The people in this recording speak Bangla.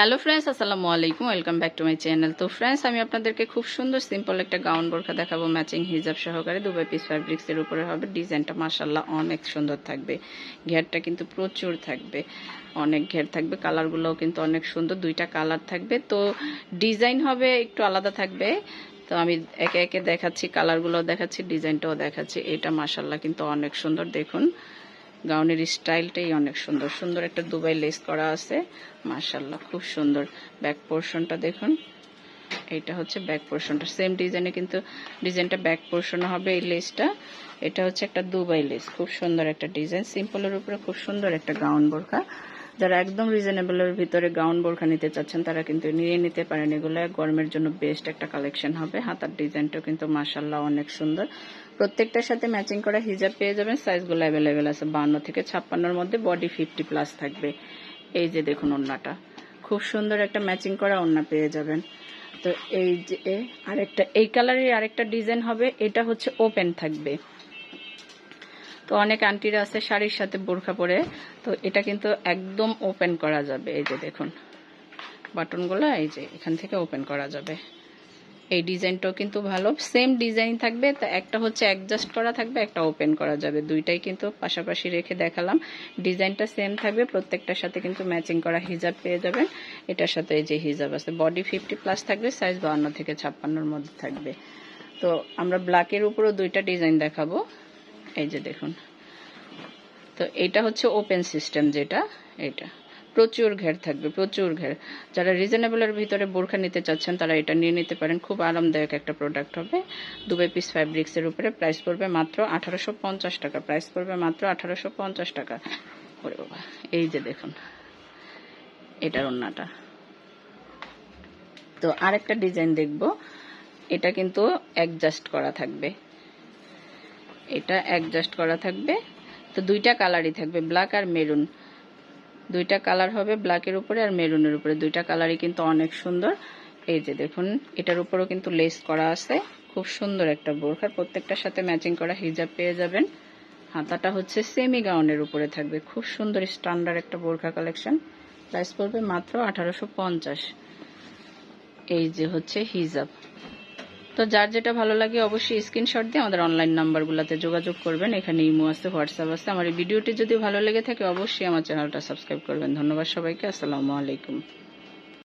হ্যালো ফ্রেন্ডস, আসসালামু আলাইকুম, welcome back to my channel. তো ফ্রেন্ডস, আমি আপনাদেরকে খুব সুন্দর, সিম্পল একটা গাউন বোরখা দেখাবো। ম্যাচিং হিজাব সহকারে দুবাই পিস ফ্যাব্রিক্সের উপরে হবে। ডিজাইনটা মাসাল্লাহ অনেক সুন্দর থাকবে। ঘেরটা কিন্তু প্রচুর থাকবে। অনেক ঘের থাকবে। কালারগুলোও কিন্তু অনেক সুন্দর। দুইটা কালার থাকবে। তো ডিজাইন হবে একটু আলাদা থাকবে। তো আমি একে একে দেখাচ্ছি কালারগুলো দেখাচ্ছি, ডিজাইনটাও দেখাচ্ছি। এটা মাসাল্লাহ কিন্তু অনেক সুন্দর। দেখুন গাউনের স্টাইলটাই অনেক সুন্দর। সুন্দর একটা দুবাই লেস করা আছে। মার্শাল্লাহ খুব সুন্দর। ব্যাক পোর্শনটা দেখুন। এটা হচ্ছে ব্যাক পোর্শনটা। সেম ডিজাইনে কিন্তু ডিজাইনটা ব্যাক পোর্শন হবে এই লেসটা। এটা হচ্ছে একটা দুবাই লেস। খুব সুন্দর একটা ডিজাইন। সিম্পলের উপরে খুব সুন্দর একটা গাউন বোরখা। যারা একদম রিজনেবলের ভিতরে গাউন বোরখা নিতে চাচ্ছেন, তারা কিন্তু নিয়ে নিতে পারেন। এগুলো গরমের জন্য বেস্ট একটা কালেকশন হবে। হাতার ডিজাইনটাও কিন্তু মাসাল্লাহ অনেক সুন্দর। প্রত্যেকটার সাথে ম্যাচিং করা হিজাব পেয়ে যাবেন। সাইজগুলো অ্যাভেলেবেল আছে বান্ন থেকে ছাপ্পান্নর মধ্যে। বডি ফিফটি প্লাস থাকবে। এই যে দেখুন ওন্নাটা। খুব সুন্দর একটা ম্যাচিং করা ওন্না পেয়ে যাবেন। তো এই যে আরেকটা, এই কালারের আরেকটা ডিজাইন হবে। এটা হচ্ছে ওপেন থাকবে। তো অনেক আন্টিরা আছে শাড়ির সাথে বোরখা পরে। তো এটা কিন্তু একদম ওপেন করা যাবে। এই যে দেখুন, বাটনগুলো এই যে এখান থেকে ওপেন করা যাবে। এই ডিজাইনটাও কিন্তু ভালো। সেম ডিজাইন থাকবে, তা একটা হচ্ছে অ্যাডজাস্ট করা থাকবে, একটা ওপেন করা যাবে। দুইটাই কিন্তু পাশাপাশি রেখে দেখালাম। ডিজাইনটা সেম থাকবে, প্রত্যেকটার সাথে কিন্তু ম্যাচিং করা হিজাব পেয়ে যাবেন। এটার সাথে এই যে হিজাব আছে। বডি ফিফটি প্লাস থাকবে সাইজ বাহান্ন থেকে ছাপ্পান্নর মধ্যে থাকবে। তো আমরা ব্ল্যাকের উপরও দুইটা ডিজাইন দেখাবো। এই যে দেখুন। তো এটা হচ্ছে ওপেন সিস্টেম যেটা, এটা। প্রচুর ঘের থাকবে, প্রচুর ঘের। যারা রিজনেবলের ভিতরে বোরখা নিতে চাচ্ছেন, তারা এটা নিয়ে নিতে পারেন। খুব আরামদায়ক একটা প্রোডাক্ট হবে। দুবাই পিস ফ্যাব্রিক্সের উপরে প্রাইস পড়বে মাত্র আঠারোশো পঞ্চাশ টাকা। প্রাইস পড়বে মাত্র আঠারোশো পঞ্চাশ টাকা। ওরে বাবা, এই যে দেখুন। এটার অন্যটা তো আরেকটা ডিজাইন দেখব। এটা কিন্তু অ্যাডজাস্ট করা থাকবে। এটা অ্যাডজাস্ট করা থাকবে। তো দুইটা কালারই থাকবে ব্ল্যাক আর মেরুন দুইটা কালার হবে ব্ল্যাকের উপরে আর মেরুনের উপরে। দুইটা কালারই কিন্তু অনেক সুন্দর। এই যে দেখুন, এটার উপরেও কিন্তু লেস করা আছে। খুব সুন্দর একটা বোরখার প্রত্যেকটার সাথে ম্যাচিং করা হিজাব পেয়ে যাবেন। হাতাটা হচ্ছে সেমি গাউনের উপরে থাকবে। খুব সুন্দর স্ট্যান্ডার্ড একটা বোরখা কালেকশন প্রাইস পড়বে মাত্র আঠারোশো পঞ্চাশ। এই যে হচ্ছে হিজাব। তো যার যেটা ভালো লাগে অবশ্যই স্ক্রিনশট দিয়ে আমাদের অনলাইন নাম্বারগুলোতে যোগাযোগ করবেন। এখানে ইমো আসতে হোয়াটসঅ্যাপ আছে। আমার এই ভিডিওটি যদি ভালো লেগে থাকে, অবশ্যই আমার চ্যানেলটা সাবস্ক্রাইব করবেন। ধন্যবাদ সবাইকে। আসসালামু আলাইকুম।